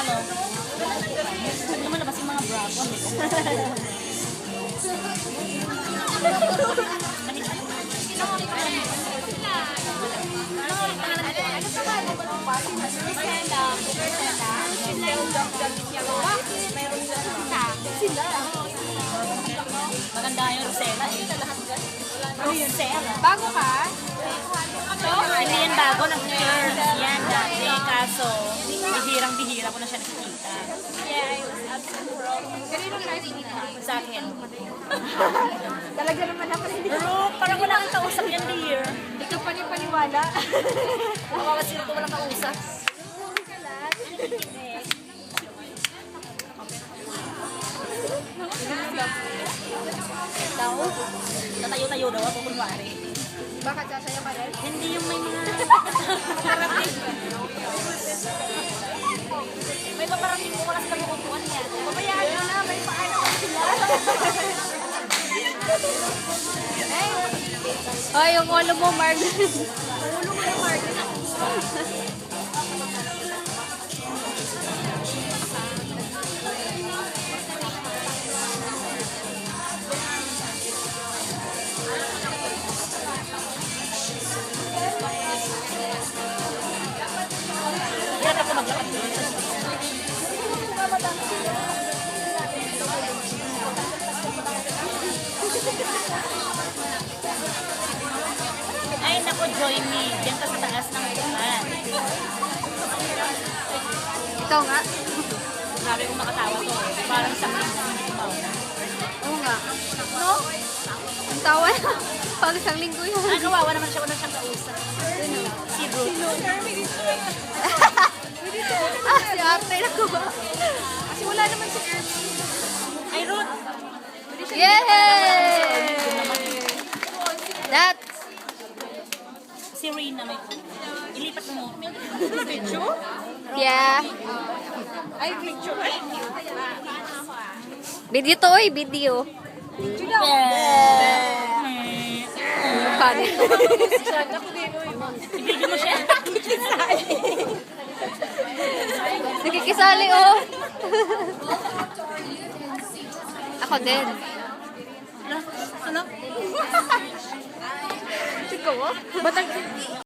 ano. Ano naman labas yung mga bravo. Maganda yung Rosella eh. Rosella. Bago ka? Hindi yan bago, nag-curve yan dati. Kaso, bihirang-bihira ko na siya nakikita. Kanino nakikita? Sa akin. Talaga naman ako hindi. Pero parang wala kang kausap yan, dear. Ikaw pa ni paniwala. Makakasino ko walang kausap. Daw? Tatayo-tayo daw ako kunwari. Bakit sasaya ka rin? Hindi yung may mga Ay, yung ulo mo, Mark. ulo mo, Mark. Yan ako maglakad Ay, naku, joy me. Diyan ka sa taas ng upuan. Ito nga. Sabi ko makatawa to. Parang sa akin. Oo nga. No? Ang tawa na. Pag isang linggo yan. Ah, kawawa naman siya. Wala siyang kausap. Si Ruth. ah, si ate na ko ba? Kasi wala naman si Irving. Ay, Ruth. Yay! That's Si Rina may Ilipat mo. Yeah. Ay, picture. Video to oy, video. Mukha nito. I-video mo siya. Nakikisali oh. Ako din. Ano?